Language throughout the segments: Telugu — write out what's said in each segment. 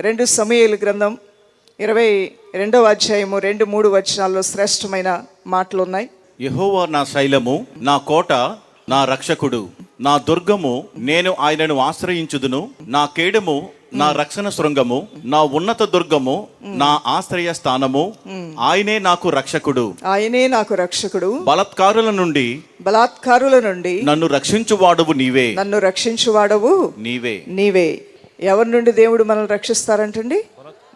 రెండు సమయాల గ్రంథం ఇరవై రెండవ అధ్యాయము రెండు మూడు వచనాల్లో శ్రేష్టమైన మాటలు ఉన్నాయి. యెహోవా నా శైలము నా కోట నా రక్షకుడు నా దుర్గము నేను ఆయనను ఆశ్రయించుదును. నా కేడము నా రక్షణ శృంగము నా ఉన్నత దుర్గము నా ఆశ్రయ స్థానము ఆయనే నాకు రక్షకుడు. ఆయనే నాకు రక్షకుడు. బలత్కారుల నుండి బలాత్కారుల నుండి నన్ను రక్షించువాడువు నీవే. నన్ను రక్షించువాడవు నీవే. నీవే. ఎవరి నుండి దేవుడు మనల్ని రక్షిస్తారంటండి?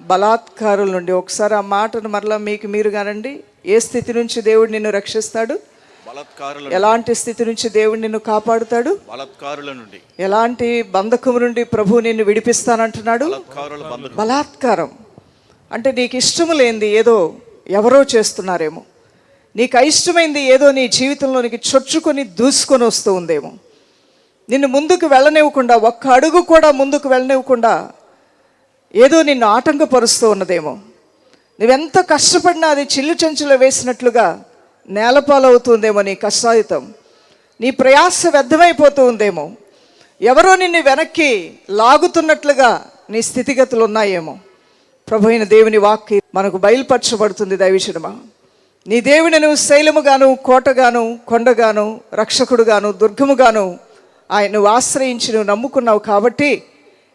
బలాత్కారుల నుండి. ఒకసారి ఆ మాటను మరలా మీకు మీరు కానండి ఏ స్థితి నుంచి దేవుడు నిన్ను రక్షిస్తాడు? ఎలాంటి స్థితి నుంచి దేవుడు నిన్ను కాపాడుతాడు? బలత్కారుల నుండి. ఎలాంటి బంధకం నుండి ప్రభు నిన్ను విడిపిస్తానంటున్నాడు? బలాత్కారం. అంటే నీకు ఇష్టము లేనిది ఏదో ఎవరో చేస్తున్నారేమో. నీకు అయిష్టమైంది ఏదో నీ జీవితంలోనికి చొచ్చుకొని దూసుకొని వస్తూ ఉందేమో. నిన్ను ముందుకు వెళ్ళనివ్వకుండా ఒక్క అడుగు కూడా ముందుకు వెళ్ళనివ్వకుండా ఏదో నిన్ను ఆటంకపరుస్తూ ఉన్నదేమో. నువ్వెంత కష్టపడినా అది చిల్లు చెంచులో వేసినట్లుగా నేలపాలవుతుందేమో నీ కష్టాయుతం నీ ప్రయాస వ్యర్థమైపోతూ ఉందేమో. ఎవరో నిన్ను వెనక్కి లాగుతున్నట్లుగా నీ స్థితిగతులు ఉన్నాయేమో. ప్రభు అయిన దేవుని వాక్కి మనకు బయలుపరచబడుతుంది దైవచనమా నీ దేవుని నువ్వు శైలముగాను కోటగాను కొండగాను రక్షకుడుగాను దుర్గముగాను ఆయన నువ్వు ఆశ్రయించి నువ్వు నమ్ముకున్నావు కాబట్టి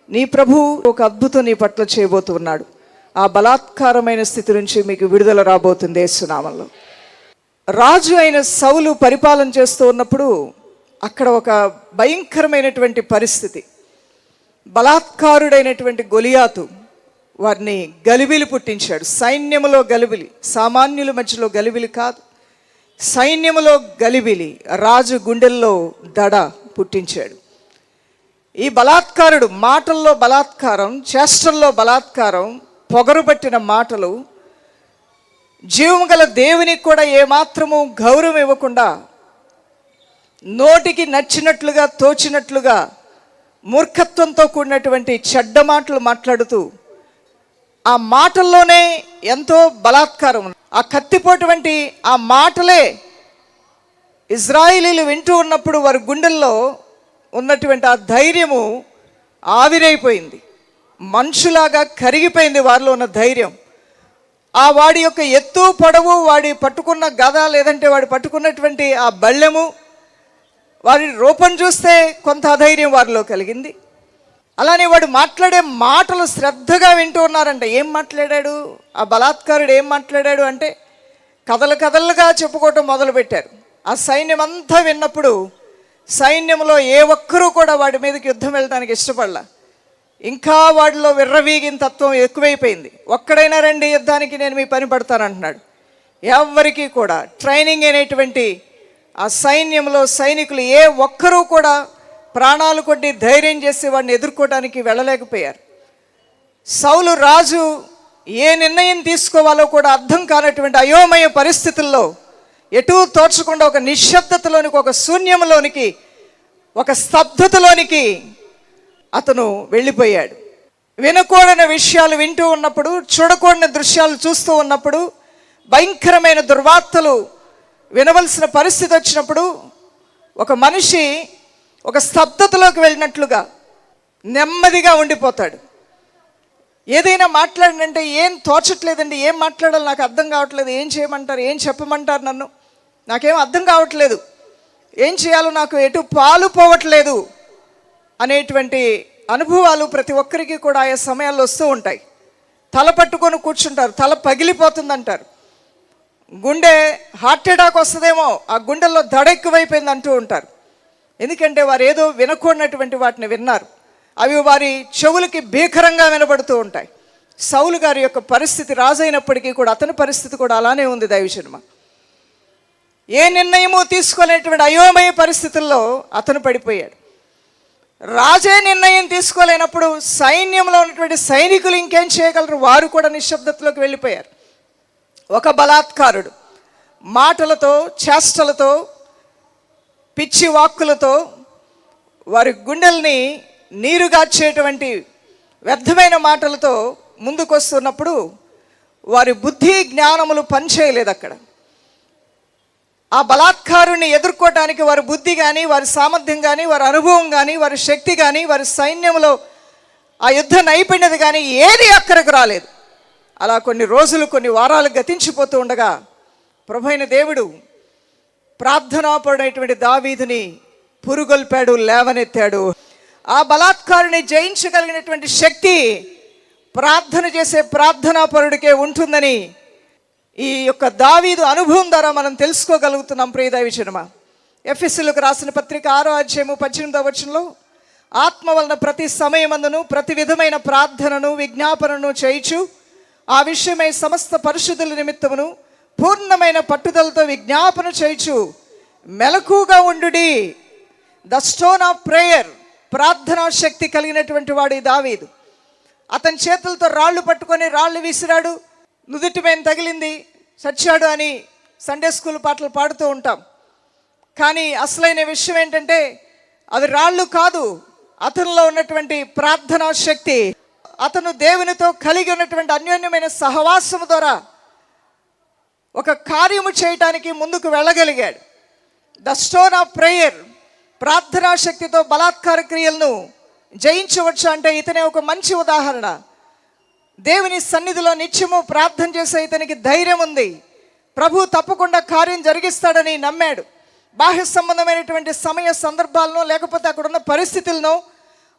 నీ ప్రభు ఒక అద్భుతం నీ పట్ల చేయబోతున్నాడు. ఆ బలాత్కారమైన స్థితి నుంచి మీకు విడుదల రాబోతుంది యేసునామంలో రాజు అయిన సౌలు పరిపాలన చేస్తూ ఉన్నప్పుడు అక్కడ ఒక భయంకరమైనటువంటి పరిస్థితి. బలాత్కారుడైనటువంటి గొలియాతు వారిని గలిబిలి పుట్టించాడు. సైన్యములో గలిబిలి సామాన్యుల మధ్యలో గలిబిలి కాదు. సైన్యములో గలిబిలి రాజు గుండెల్లో దడ పుట్టించాడు. ఈ బలాత్కారుడు మాటల్లో బలాత్కారం చేష్టల్లో బలాత్కారం పొగరుబట్టిన మాటలు జీవం గల దేవునికి కూడా ఏమాత్రము గౌరవం ఇవ్వకుండా నోటికి నచ్చినట్లుగా తోచినట్లుగా మూర్ఖత్వంతో కూడినటువంటి చెడ్డ మాటలు మాట్లాడుతూ ఆ మాటల్లోనే ఎంతో బలాత్కారం ఆ కత్తిపోటువంటి ఆ మాటలే ఇజ్రాయిలీలు వింటూ ఉన్నప్పుడు వారి గుండెల్లో ఉన్నటువంటి ఆ ధైర్యము ఆవిరైపోయింది. మనుషులాగా కరిగిపోయింది వారిలో ఉన్న ధైర్యం. ఆ వాడి యొక్క ఎత్తు పొడవు వాడి పట్టుకున్న గద లేదంటే వాడు పట్టుకున్నటువంటి ఆ బళ్ళెము వారి రూపం చూస్తే కొంత అధైర్యం వారిలో కలిగింది. అలానే వాడు మాట్లాడే మాటలు శ్రద్ధగా వింటూ ఉన్నారంట. ఏం మాట్లాడాడు? ఆ బలాత్కారుడు ఏం మాట్లాడాడు అంటే కథలు కథలుగా చెప్పుకోవటం మొదలుపెట్టారు. ఆ సైన్యం అంతా విన్నప్పుడు సైన్యంలో ఏ ఒక్కరూ కూడా వాడి మీదకి యుద్ధం వెళ్ళడానికి ఇష్టపడలా. ఇంకా వాడిలో విర్రవీగిన తత్వం ఎక్కువైపోయింది. ఒక్కడైనా రండి యుద్ధానికి నేను మీ పని పడతానంటున్నాడు. ఎవరికి కూడా ట్రైనింగ్ అనేటువంటి ఆ సైన్యంలో సైనికులు ఏ ఒక్కరూ కూడా ప్రాణాలు కొట్టి ధైర్యం చేసి వాడిని ఎదుర్కోవడానికి వెళ్ళలేకపోయారు. సౌలు రాజు ఏ నిర్ణయం తీసుకోవాలో కూడా అర్థం కానటువంటి అయోమయ పరిస్థితుల్లో ఎటూ తోచకుండా ఒక నిశ్శబ్దతలోనికి ఒక శూన్యంలోనికి ఒక స్తబ్దతలోనికి అతను వెళ్ళిపోయాడు. వినకూడని విషయాలు వింటూ ఉన్నప్పుడు చూడకూడని దృశ్యాలు చూస్తూ ఉన్నప్పుడు భయంకరమైన దుర్వార్తలు వినవలసిన పరిస్థితి వచ్చినప్పుడు ఒక మనిషి ఒక స్తబ్దతలోకి వెళ్ళినట్లుగా నెమ్మదిగా ఉండిపోతాడు. ఏదైనా మాట్లాడినంటే ఏం తోచట్లేదండి ఏం మాట్లాడాలి నాకు అర్థం కావట్లేదు ఏం చేయమంటారు ఏం చెప్పమంటారు నన్ను? నాకేం అర్థం కావట్లేదు. ఏం చేయాలో నాకు ఎటు పాలు పోవట్లేదు అనేటువంటి అనుభవాలు ప్రతి ఒక్కరికి కూడా ఆయా సమయాల్లో వస్తూ ఉంటాయి. తల పట్టుకొని కూర్చుంటారు తల పగిలిపోతుందంటారు. గుండె హార్ట్ అటాక్ వస్తుందేమో ఆ గుండెల్లో దడ ఎక్కువైపోయింది అంటూ ఉంటారు. ఎందుకంటే వారు ఏదో వినకూడనటువంటి వాటిని విన్నారు. అవి వారి చెవులకి భీకరంగా వినబడుతూ ఉంటాయి. సౌలు గారి యొక్క పరిస్థితి రాజైనప్పటికీ కూడా అతని పరిస్థితి కూడా అలానే ఉంది దైవజన్మ. ఏ నిర్ణయము తీసుకోలేనటువంటి అయోమయ పరిస్థితుల్లో అతను పడిపోయాడు. రాజే నిర్ణయం తీసుకోలేనప్పుడు సైన్యంలో ఉన్నటువంటి సైనికులు ఇంకేం చేయగలరు? వారు కూడా నిశ్శబ్దతలోకి వెళ్ళిపోయారు. ఒక బలాత్కారుడు మాటలతో చేష్టలతో పిచ్చి వాక్కులతో వారి గుండెల్ని నీరుగార్చేటువంటి వ్యర్థమైన మాటలతో ముందుకొస్తున్నప్పుడు వారి బుద్ధి జ్ఞానములు పనిచేయలేదు అక్కడ. ఆ బలాత్కారుని ఎదుర్కోవటానికి వారి బుద్ధి కానీ వారి సామర్థ్యం కానీ వారి అనుభవం కానీ వారి శక్తి కానీ వారి సైన్యంలో ఆ యుద్ధ నైపుణ్యత కానీ ఏది అక్కడికి రాలేదు. అలా కొన్ని రోజులు కొన్ని వారాలు గతించిపోతూ ఉండగా ప్రభైన దేవుడు ప్రార్థనాపరుడైనటువంటి దావీదుని పురుగొల్పాడు లేవనెత్తాడు. ఆ బలాత్కారుని జయించగలిగినటువంటి శక్తి ప్రార్థన చేసే ప్రార్థనాపరుడికే ఉంటుందని ఈ యొక్క దావీదు అనుభవం ద్వారా మనం తెలుసుకోగలుగుతున్నాం ప్రియదైవ సినిమా ఎఫ్ఎస్సీలకు రాసిన పత్రిక ఆరో అధ్యాయము పద్దెనిమిదవ వచనంలో ఆత్మ వలన ప్రతి సమయమందును ప్రతి విధమైన ప్రార్థనను విజ్ఞాపనను చేయిచు ఆ విషయమై సమస్త పరిశుద్ధుల నిమిత్తమును పూర్ణమైన పట్టుదలతో విజ్ఞాపన చేయిచు మెలకుగా ఉండుడి. ద స్టోన్ ఆఫ్ ప్రేయర్ ప్రార్థనా శక్తి కలిగినటువంటి వాడు ఈ దావీదు. అతని చేతులతో రాళ్ళు పట్టుకొని రాళ్ళు విసిరాడు నుదుటి మేము తగిలింది? చచ్చాడు అని సండే స్కూల్ పాటలు పాడుతూ ఉంటాం. కానీ అసలైన విషయం ఏంటంటే అది రాళ్ళు కాదు అతనిలో ఉన్నటువంటి ప్రార్థనా శక్తి అతను దేవునితో కలిగి ఉన్నటువంటి అన్యోన్యమైన సహవాసము ద్వారా ఒక కార్యము చేయటానికి ముందుకు వెళ్ళగలిగాడు. ద స్టోన్ ఆఫ్ ప్రేయర్ ప్రార్థనా శక్తితో బలాత్కార క్రియలను జయించవచ్చు అంటే ఇతనే ఒక మంచి ఉదాహరణ. దేవుని సన్నిధిలో నిత్యము ప్రార్థన చేసే ఇతనికి ధైర్యం ఉంది. ప్రభు తప్పకుండా కార్యం జరిగిస్తాడని నమ్మాడు. బాహ్య సంబంధమైనటువంటి సమయ సందర్భాలను లేకపోతే అక్కడున్న పరిస్థితులను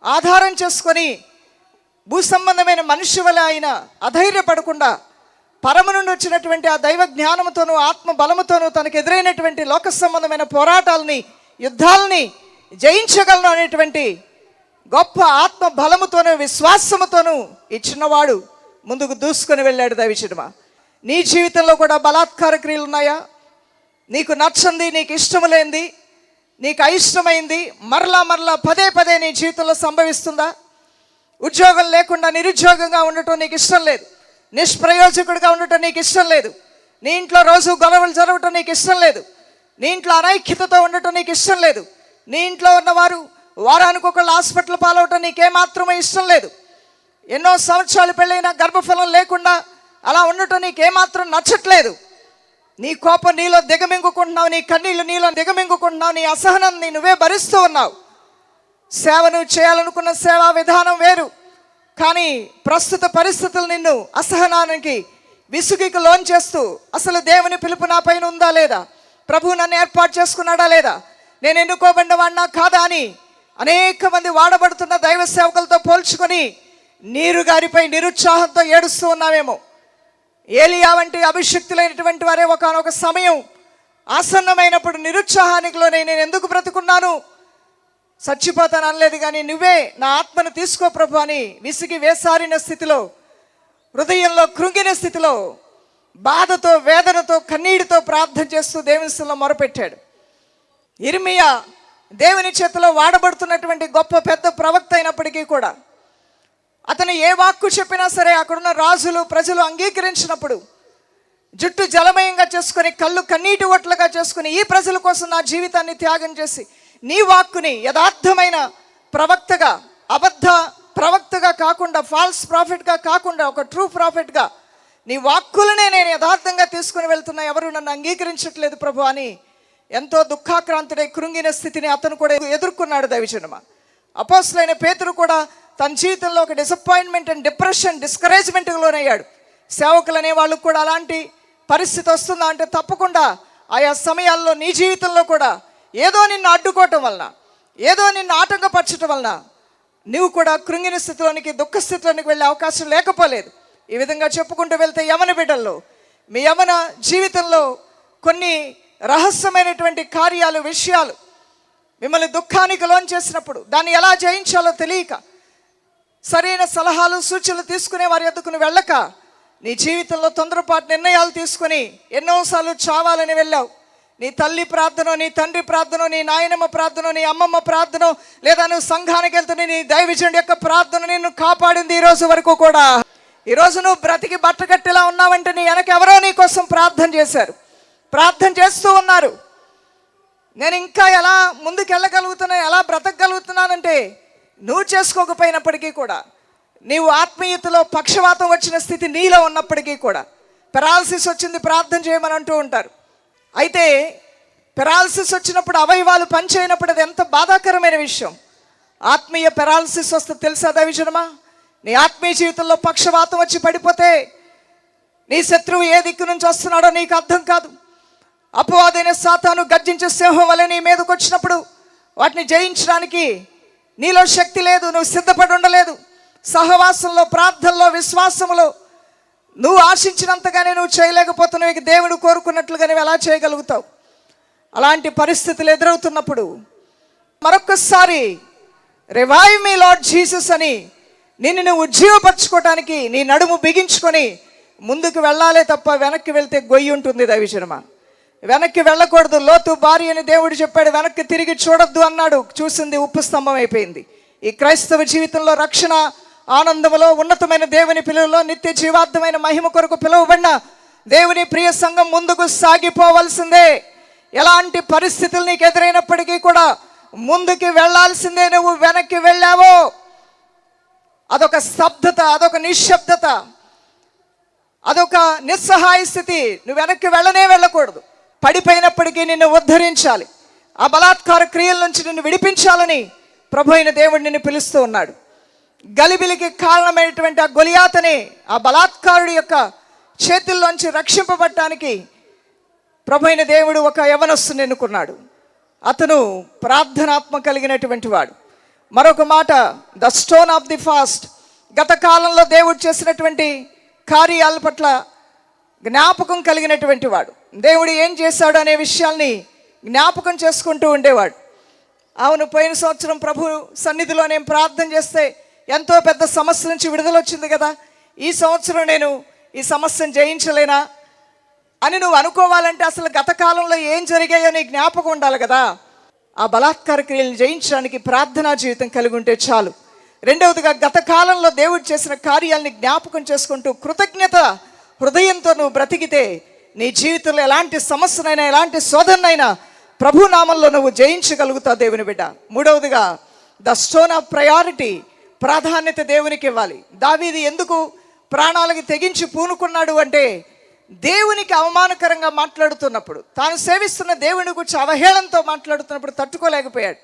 ఆధారం చేసుకొని భూ సంబంధమైన మనిషి వల్ల ఆయన అధైర్యపడకుండా పరమ నుండి వచ్చినటువంటి ఆ దైవ జ్ఞానంతోనూ ఆత్మ బలముతోనూ తనకు ఎదురైనటువంటి లోక సంబంధమైన పోరాటాలని యుద్ధాలని జయించగలను అనేటువంటి గొప్ప ఆత్మ బలముతోనూ విశ్వాసముతోనూ ఈ చిన్నవాడు ముందుకు దూసుకొని వెళ్ళాడు దైవచిడమ నీ జీవితంలో కూడా బలాత్కార క్రియలు ఉన్నాయా? నీకు నచ్చంది నీకు ఇష్టం లేనిది నీకు అయిష్టమైంది మరలా మరలా పదే పదే నీ జీవితంలో సంభవిస్తుందా? ఉద్యోగం లేకుండా నిరుద్యోగంగా ఉండటం నీకు ఇష్టం లేదు. నిష్ప్రయోజకుడిగా ఉండటం నీకు ఇష్టం లేదు. నీ ఇంట్లో రోజు గొడవలు జరగటం నీకు ఇష్టం లేదు. నీ ఇంట్లో అనైక్యతతో ఉండటం నీకు ఇష్టం లేదు. నీ ఇంట్లో ఉన్నవారు వారానికి ఒకళ్ళు హాస్పిటల్ పాలవటం నీకేమాత్రమే ఇష్టం లేదు. ఎన్నో సంవత్సరాలు పెళ్ళైనా గర్భఫలం లేకుండా అలా ఉండటం నీకేమాత్రం నచ్చట్లేదు. నీ కోపం నీలో దిగమింగుకుంటున్నావు నీ కన్నీళ్ళు నీలో దిగమింగుకుంటున్నావు నీ అసహనాన్ని నువ్వే భరిస్తూ ఉన్నావు. సేవను చేయాలనుకున్న సేవా విధానం వేరు. కానీ ప్రస్తుత పరిస్థితులు నిన్ను అసహనానికి విసుగికి లోన్ చేస్తూ అసలు దేవుని పిలుపు నా పైన ఉందా లేదా? ప్రభు నన్ను ఏర్పాటు చేసుకున్నాడా లేదా? నేను ఎన్నుకోబడిన వాడినా కాదా అని అనేక మంది వాడబడుతున్న దైవ సేవకులతో పోల్చుకొని నీరు గారిపై నిరుత్సాహంతో ఏడుస్తూ ఉన్నామేమో. ఏలియా వంటి అభిషక్తులైనటువంటి వారే ఒకనొక సమయం ఆసన్నమైనప్పుడు నిరుత్సాహానికి లోనే నేను ఎందుకు బ్రతుకున్నాను? చచ్చిపోతాను అనలేదు కానీ నువ్వే నా ఆత్మను తీసుకో ప్రభు అని విసిగి వేసారిన స్థితిలో హృదయంలో కృంగిన స్థితిలో బాధతో వేదనతో కన్నీటితో ప్రార్థన చేస్తూ దేవునిలో మొరపెట్టాడు. ఇర్మియా దేవుని చేతిలో వాడబడుతున్నటువంటి గొప్ప పెద్ద ప్రవక్త అయినప్పటికీ కూడా అతను ఏ వాక్కు చెప్పినా సరే అక్కడున్న రాజులు ప్రజలు అంగీకరించినప్పుడు జుట్టు జలమయంగా చేసుకుని కళ్ళు కన్నీటి ఒట్లుగా చేసుకుని ఈ ప్రజల కోసం నా జీవితాన్ని త్యాగం చేసి నీ వాక్కుని యథార్థమైన ప్రవక్తగా అబద్ధ ప్రవక్తగా కాకుండా ఫాల్స్ ప్రాఫిట్గా కాకుండా ఒక ట్రూ ప్రాఫిట్గా నీ వాక్కులనే నేను యథార్థంగా తీసుకుని వెళ్తున్నా ఎవరు నన్ను అంగీకరించట్లేదు ప్రభు అని ఎంతో దుఃఖాక్రాంతుడై కృంగిన స్థితిని అతను కూడా ఎదుర్కొన్నాడు దైవజనమ. అపోస్తులైన పేతురు కూడా తన జీవితంలో ఒక డిసప్పాయింట్మెంట్ అండ్ డిప్రెషన్ డిస్కరేజ్మెంట్ లోనయ్యాడు. సేవకులు అనే వాళ్ళకు కూడా అలాంటి పరిస్థితి వస్తుందా అంటే తప్పకుండా ఆయా సమయాల్లో నీ జీవితంలో కూడా ఏదో నిన్ను అడ్డుకోవటం వలన ఏదో నిన్ను ఆటంకపరచటం వలన నువ్వు కూడా కృంగిన స్థితిలోనికి దుఃఖ స్థితిలోనికి వెళ్ళే అవకాశం లేకపోలేదు. ఈ విధంగా చెప్పుకుంటూ వెళ్తే యమన బిడ్డల్లో మీ యమన జీవితంలో కొన్ని రహస్యమైనటువంటి కార్యాలు విషయాలు మిమ్మల్ని దుఃఖానికి లోన్ చేసినప్పుడు దాన్ని ఎలా జయించాలో తెలియక సరైన సలహాలు సూచనలు తీసుకునే వారి ఎద్దుకుని వెళ్ళక నీ జీవితంలో తొందరపాటు నిర్ణయాలు తీసుకుని ఎన్నోసార్లు చావాలని వెళ్ళావు. నీ తల్లి ప్రార్థన నీ తండ్రి ప్రార్థన నీ నాయనమ్మ ప్రార్థన నీ అమ్మమ్మ ప్రార్థన లేదా నువ్వు సంఘానికి వెళ్తున్న నీ దైవజనుడి యొక్క ప్రార్థన నిన్ను కాపాడింది ఈ రోజు వరకు కూడా. ఈ రోజు నువ్వు బ్రతికి బట్టగట్టిలా ఉన్నావంటే నీ వెనక ఎవరో నీ కోసం ప్రార్థన చేశారు. ప్రార్థన చేస్తూ ఉన్నారు. నేను ఇంకా ఎలా ముందుకెళ్ళగలుగుతున్నాను ఎలా బ్రతకగలుగుతున్నానంటే నువ్వు చేసుకోకపోయినప్పటికీ కూడా నీవు ఆత్మీయతలో పక్షవాతం వచ్చిన స్థితి నీలో ఉన్నప్పటికీ కూడా పెరాలసిస్ వచ్చింది ప్రార్థన చేయమని అంటూ ఉంటారు. అయితే పెరాలసిస్ వచ్చినప్పుడు అవయవాలు పనిచేయనప్పుడు అది ఎంత బాధాకరమైన విషయం. ఆత్మీయ పెరాలసిస్ వస్తే తెలుసా దవిజనమా నీ ఆత్మీయ జీవితంలో పక్షవాతం వచ్చి పడిపోతే నీ శత్రువు ఏ దిక్కు నుంచి వస్తున్నాడో నీకు అర్థం కాదు. అపవాదైన సాతాను గర్జించే సింహం వల్ల నీ మీదకి వచ్చినప్పుడు వాటిని జయించడానికి నీలో శక్తి లేదు నువ్వు సిద్ధపడి ఉండలేదు. సహవాసంలో ప్రార్థనలో విశ్వాసంలో నువ్వు ఆశించినంతగానే నువ్వు చేయలేకపోతున్నావు. ఇక దేవుడు కోరుకున్నట్లుగా నువ్వు ఎలా చేయగలుగుతావు? అలాంటి పరిస్థితులు ఎదురవుతున్నప్పుడు మరొక్కసారి రివైవ్ మీ లార్డ్ జీసస్ అని నిన్ను నువ్వు ఉజ్జీవపరచుకోవడానికి నీ నడుము బిగించుకొని ముందుకు వెళ్ళాలే తప్ప వెనక్కి వెళ్తే గొయ్యి ఉంటుంది దైవజనమ? వెనక్కి వెళ్ళకూడదు. లోతు భార్య అని దేవుడు చెప్పాడు వెనక్కి తిరిగి చూడొద్దు అన్నాడు. చూసింది ఉప్పు స్తంభం అయిపోయింది ఈ క్రైస్తవ జీవితంలో రక్షణ ఆనందములో ఉన్నతమైన దేవుని పిలువలో నిత్య జీవార్థమైన మహిమ కొరకు పిలువబడిన దేవుని ప్రియ సంఘం ముందుకు సాగిపోవలసిందే. ఎలాంటి పరిస్థితులు నీకు ఎదురైనప్పటికీ కూడా ముందుకి వెళ్ళాల్సిందే నువ్వు వెనక్కి వెళ్ళావో. అదొక స్తబ్దత అదొక నిశ్శబ్దత. అదొక నిస్సహాయ స్థితి. నువ్వు వెనక్కి వెళ్ళనే వెళ్ళకూడదు. పడిపోయినప్పటికీ నిన్ను ఉద్ధరించాలి. ఆ బలాత్కార క్రియల నుంచి నిన్ను విడిపించాలని ప్రభు అయిన దేవుడు నిన్ను పిలుస్తూ ఉన్నాడు. గలిబిలికి కారణమైనటువంటి ఆ గొలియాతని ఆ బలాత్కారుడి యొక్క చేతుల్లోంచి రక్షింపబడటానికి ప్రభు అయిన దేవుడు ఒక యవనస్తుని ఎన్నుకున్నాడు. అతను ప్రార్థనాత్మ కలిగినటువంటి వాడు. మరొక మాట the stone of the fast. గత కాలంలో దేవుడు చేసినటువంటి కార్యాల పట్ల జ్ఞాపకం కలిగినటువంటి వాడు. దేవుడు ఏం చేశాడు అనే విషయాల్ని జ్ఞాపకం చేసుకుంటూ ఉండేవాడు. అవును పోయిన సంవత్సరం ప్రభు సన్నిధిలో నేను ప్రార్థన చేస్తే ఎంతో పెద్ద సమస్య నుంచి విడుదల వచ్చింది కదా. ఈ సంవత్సరం నేను ఈ సమస్యను జయించలేనా అని నువ్వు అనుకోవాలంటే అసలు గత కాలంలో ఏం జరిగాయో నీ జ్ఞాపకం ఉండాలి కదా. ఆ బలాత్కార క్రియలను జయించడానికి ప్రార్థనా జీవితం కలిగి ఉంటే చాలు. రెండవదిగా గత కాలంలో దేవుడు చేసిన కార్యాలని జ్ఞాపకం చేసుకుంటూ కృతజ్ఞత హృదయంతో నువ్వు బ్రతికితే నీ జీవితంలో ఎలాంటి సమస్యనైనా ఎలాంటి శోధనైనా ప్రభు నామంలో నువ్వు జయించగలుగుతావు దేవుని బిడ్డ. మూడవదిగా ద స్టోన్ ఆఫ్ ప్రయారిటీ ప్రాధాన్యత దేవునికి ఇవ్వాలి. దావీది ఎందుకు ప్రాణాలకి తెగించి పూనుకున్నాడు అంటే దేవునికి అవమానకరంగా మాట్లాడుతున్నప్పుడు తాను సేవిస్తున్న దేవుని గురించి అవహేళనతో మాట్లాడుతున్నప్పుడు తట్టుకోలేకపోయాడు.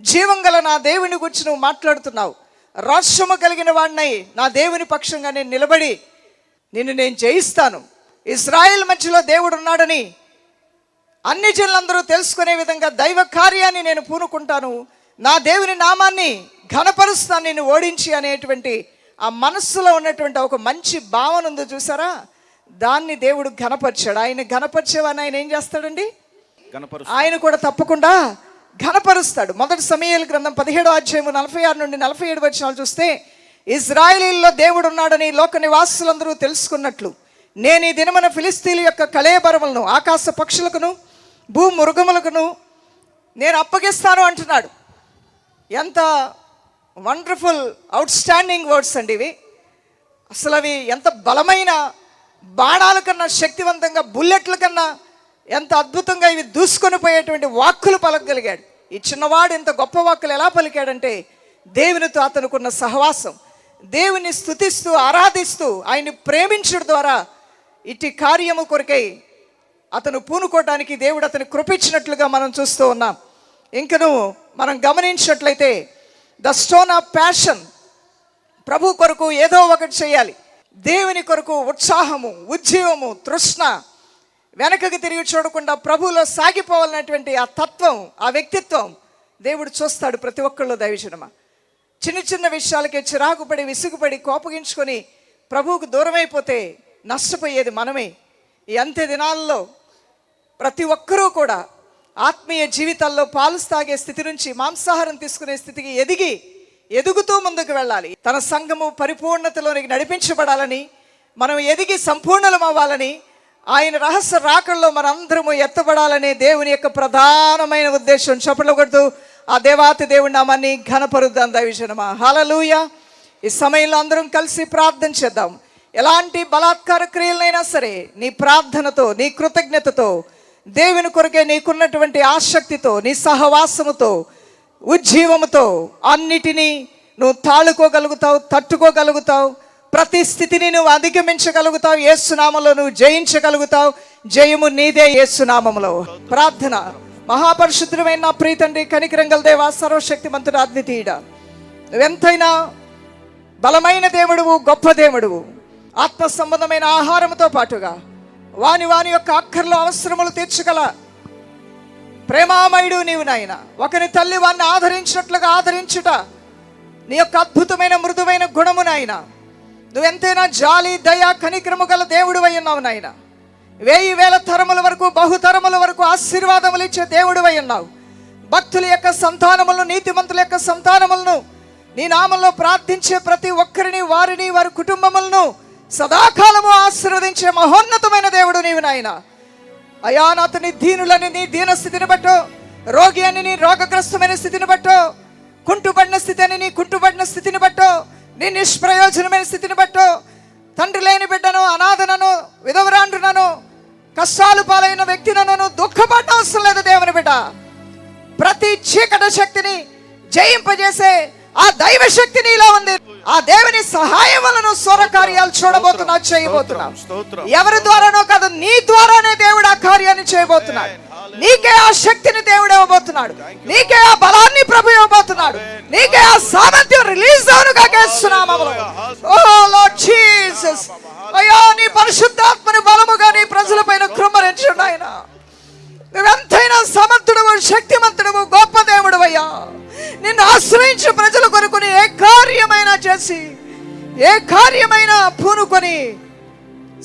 జీవం గల నా దేవుని గురించి నువ్వు మాట్లాడుతున్నావు. రాష్ట్రము కలిగిన వాడినై నా దేవుని పక్షంగా నేను నిలబడి నిన్ను నేను జయిస్తాను. ఇజ్రాయెల్ మధ్యలో దేవుడు ఉన్నాడని అన్ని జనులందరూ తెలుసుకునే విధంగా దైవ కార్యాన్ని నేను పూనుకుంటాను. నా దేవుని నామాన్ని ఘనపరుస్తాను నేను ఓడించి అనేటువంటి ఆ మనస్సులో ఉన్నటువంటి ఒక మంచి భావన ఉందో చూసారా? దాన్ని దేవుడు ఘనపరిచాడు. ఆయన ఘనపరిచేవాని ఆయన ఏం చేస్తాడండి? ఆయన కూడా తప్పకుండా ఘనపరుస్తాడు. మొదటి సమయాల గ్రంథం పదిహేడో అధ్యాయము నలభై ఆరు నుండి నలభై ఏడు వచనాలు చూస్తే ఇజ్రాయేలీల్లో దేవుడు ఉన్నాడని లోక నివాసులందరూ తెలుసుకున్నట్లు. నేను ఈ దినమున ఫిలిస్తీన్ల యొక్క కళేబరములను ఆకాశ పక్షులకును భూ మృగములకును నేను అప్పగిస్తాను అంటున్నాడు. ఎంత వండర్ఫుల్ అవుట్ స్టాండింగ్ వర్డ్స్ అండి ఇవి. అసలు అవి ఎంత బలమైన బాణాల కన్నా శక్తివంతంగా బుల్లెట్ల కన్నా ఎంత అద్భుతంగా ఇవి దూసుకొని పోయేటువంటి వాక్కులు పలకగలిగాడు. ఈ చిన్నవాడు ఇంత గొప్ప వాక్కులు ఎలా పలికాడంటే దేవునితో అతనుకున్న సహవాసం. దేవుని స్థుతిస్తూ ఆరాధిస్తూ ఆయన్ని ప్రేమించడం ద్వారా ఇట్టి కార్యము కొరకై అతను పూనుకోవటానికి దేవుడు అతను కృపించినట్లుగా మనం చూస్తూ ఉన్నాం. ఇంకను మనం గమనించినట్లయితే ద స్టోన్ ఆఫ్ ప్యాషన్ ప్రభు కొరకు ఏదో ఒకటి చేయాలి. దేవుని కొరకు ఉత్సాహము ఉజ్జీవము తృష్ణ వెనకకి తిరిగి చూడకుండా ప్రభువులో సాగిపోవాలన్నటువంటి ఆ తత్వం ఆ వ్యక్తిత్వం దేవుడు చూస్తాడు ప్రతి ఒక్కళ్ళు దైవజనమా. చిన్న చిన్న విషయాలకే చిరాకుపడి విసుగుపడి కోపగించుకొని ప్రభువుకు దూరమైపోతే నష్టపోయేది మనమే. ఈ అంత్య దినాల్లో ప్రతి ఒక్కరూ కూడా ఆత్మీయ జీవితాల్లో పాలు తాగే స్థితి నుంచి మాంసాహారం తీసుకునే స్థితికి ఎదిగి ఎదుగుతూ ముందుకు వెళ్ళాలి. తన సంఘము పరిపూర్ణతలోనికి నడిపించబడాలని మనం ఎదిగి సంపూర్ణలం అవ్వాలని ఆయన రహస్య రాకల్లో మనందరము ఎత్తబడాలనే దేవుని యొక్క ప్రధానమైన ఉద్దేశం. చప్పట్లు ఆ దేవాతి దేవుడి నామాన్ని ఘనపరుద్దాం దయవిజనమా హలలుయ. ఈ సమయంలో అందరం కలిసి ప్రార్థన చేద్దాం. ఎలాంటి బలాత్కార క్రియలైనా సరే నీ ప్రార్థనతో నీ కృతజ్ఞతతో దేవుని కొరకే నీకున్నటువంటి ఆసక్తితో నీ సహవాసముతో ఉజ్జీవముతో అన్నిటినీ నువ్వు తాళుకోగలుగుతావు తట్టుకోగలుగుతావు ప్రతి స్థితిని నువ్వు అధిగమించగలుగుతావు ఏసునామంలో నువ్వు జయించగలుగుతావు జయము నీదే ఏసునామములో ప్రార్థన. మహాపరిశుద్ధమైన నా ప్రీతండి కనికరంగల దేవా సర్వశక్తిమంతుడు అద్వితీయుడ నువ్వెంతైనా బలమైన దేవుడువు గొప్ప దేవుడువు. ఆత్మ సంబంధమైన ఆహారంతో పాటుగా వాని వాని యొక్క అక్కర్లు అవసరములు తీర్చగల ప్రేమామయుడు నీవు నాయన. ఒకని తల్లి వాన్ని ఆదరించినట్లుగా ఆదరించుట నీ యొక్క అద్భుతమైన మృదువైన గుణము నాయన. నువ్వెంతైనా జాలి దయ కనిక్రము గల దేవుడు ఉన్నావు నాయన. వేయి వేల తరముల వరకు బహుతరముల వరకు ఆశీర్వాదములు ఇచ్చే దేవుడు ఉన్నావు. భక్తుల యొక్క సంతానములను నీతిమంతుల యొక్క సంతానములను నీ నామంలో ప్రార్థించే ప్రతి ఒక్కరిని వారిని వారి కుటుంబములను సదాకాలము ఆశీర్వదించే మహోన్నతమైన దేవుడు నీవు నాయనా. అయా దీనులని నీ దీన స్థితిని బట్టో రోగి అని నీ రోగగ్రస్తమైన స్థితిని బట్టో కుంటుబడిన స్థితి అని నీ కుంటుబడిన స్థితిని బట్టో నీ నిష్ప్రయోజనమైన స్థితిని బట్టో తండ్రి లేని బిడ్డను అనాథనను విధవరాండ్రునను కష్టాలు పాలైన వ్యక్తినను దుఃఖపడిన అవసరం లేదు దేవుని బిడ్డ. ప్రతి చీకట శక్తిని జయింపజేసే ఆ దైవ శక్తి నీలో ఉంది. ఆ దేవుని సహాయం వలన స్వర కార్యాలు చూడబోతున్నా చేయబోతున్నా. ఎవరి ద్వారానో కాదు నీ ద్వారానే దేవుడు ఆ కార్యాన్ని చేయబోతున్నాడు. నీకే ఆ శక్తిని దేవుడు ఇవ్వబోతున్నాడు. నీకే ఆ బలాన్ని ప్రభు ఇవ్వబోతున్నాడు. నీకే ఆ సామర్థ్యం రిలీజ్ అవును కేస్తున్నామములు ఓ లార్డ్ జీసస్ అయ్యా నీ పరిశుద్ధాత్మని బలముగా నీ ప్రజల పైన కృమ్మరించండి ఆయన నువ్వెంతైనా సమర్థుడవు శక్తిమంతుడవు గొప్ప దేవుడు అయ్యా నిన్ను ఆశ్రయించిన ప్రజల కొరకు ఏ కార్యమైనా చేసి ఏ కార్యమైనా పూనుకొని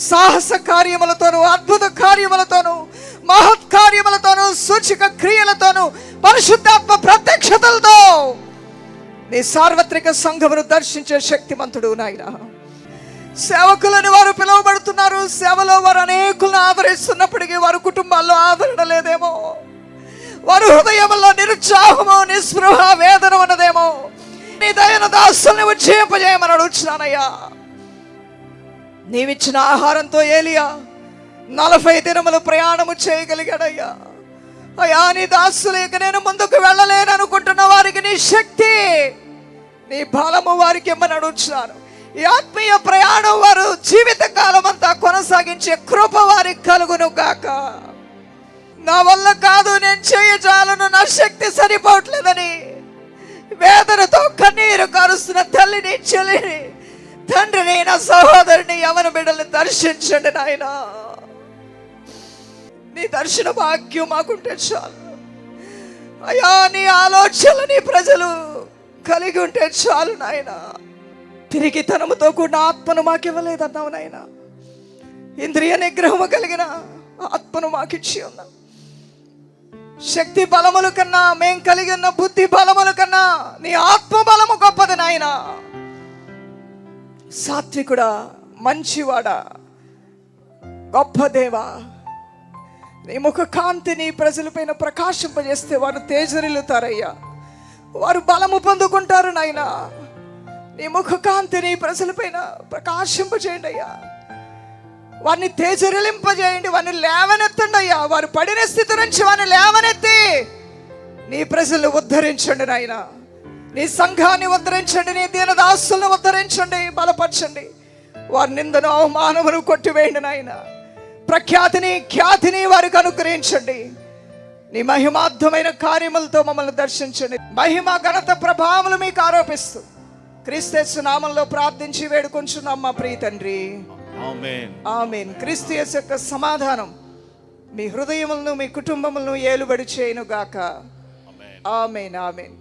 సాహస కార్యములతోను అద్భుత కార్యములతోను మహత్ కార్యములతోను సూచిక క్రియలతోను పరిశుద్ధాత్మ ప్రత్యక్షతలతో నీ సార్వత్రిక సంఘమును దర్శించే శక్తిమంతుడు నాయన. సేవకులని వారు పిలువబడుతున్నారు. సేవలో వారు అనేకులను ఆదరిస్తున్నప్పటికీ వారి కుటుంబాల్లో ఆదరణ లేదేమో. వారి హృదయంలో నిరుత్సాహము నిస్పృహ వేదన ఉన్నదేమో. నీ దయన దాసుల్ని ఉజ్జయింపజేయమని అడుగుతున్నానయ్యా నీవిచ్చిన ఆహారంతో ఏలియా నలభై దినములు ప్రయాణము చేయగలిగాడయ్యా. అయ్యా నీ దాసులు ఇక నేను ముందుకు వెళ్ళలేను అనుకుంటున్న వారికి నీ శక్తి నీ బలము వారికి ఇమ్మని అడుగుతున్నాను ఈ ఆత్మీయ ప్రయాణం వారు జీవిత కాలం అంతా కొనసాగించే కృప వారికి కలుగును గాక. నా వల్ల కాదు నేను చేయజాలను నా శక్తి సరిపోవట్లేదని. వేదనతో కన్నీరు కారుస్తున్న తల్లిని చెల్లిని తండ్రిని నా సహోదరుని యవన బిడ్డల్ని దర్శించండి నాయన. నీ దర్శన భాగ్యం మాకుంటే చాలు. అయ్యా నీ ఆలోచనలు నీ ప్రజలు కలిగి ఉంటే చాలు నాయన. తిరిగి తనముతో కూడిన ఆత్మను మాకివ్వలేదన్నావు నాయన. ఇంద్రియ నిగ్రహము కలిగిన ఆత్మను మాకిచ్చి ఉన్నావు. శక్తి బలముల కన్నా మేం కలిగి ఉన్న బుద్ధి బలముల కన్నా నీ ఆత్మ బలము గొప్పది నాయన. సాత్వికుడా మంచివాడా గొప్ప దేవా. నీ ముఖ కాంతిని ప్రజలపైన ప్రకాశింపజేస్తే వారు తేజరిల్లుతారయ్యా. వారు బలము పొందుకుంటారు నాయనా. నీ ముఖ కాంతిని ప్రజలపైన ప్రకాశింపజేయండి అయ్యా వారిని తేజరిలింపజేయండి వారిని లేవనెత్తండి అయ్యా. వారు పడిన స్థితి నుంచి వారిని లేవనెత్తి నీ ప్రజలను ఉద్ధరించండి నాయన. నీ సంఘాన్ని ఉద్ధరించండి నీ దీనదాసులను ఉద్ధరించండి బలపరచండి. వారి నిందను అవమానమును కొట్టివేయండి నాయన. ప్రఖ్యాతిని ఖ్యాతిని వారికి అనుగ్రహించండి. నీ మహిమార్థమైన కార్యములతో మమ్మల్ని దర్శించండి. మహిమ ఘనత ప్రభావములు మీకు ఆరోపిస్తూ క్రీస్తు నామంలో ప్రార్థించి వేడుకొంచున్నాం మా ప్రియ తండ్రి. ఆమేన్ ఆమెన్ క్రీస్తు యేసు యొక్క సమాధానం. మీ హృదయములను మీ కుటుంబములను ఏలుబడి చేయను గాక ఆమేన్ ఆమెన్ ఆమెన్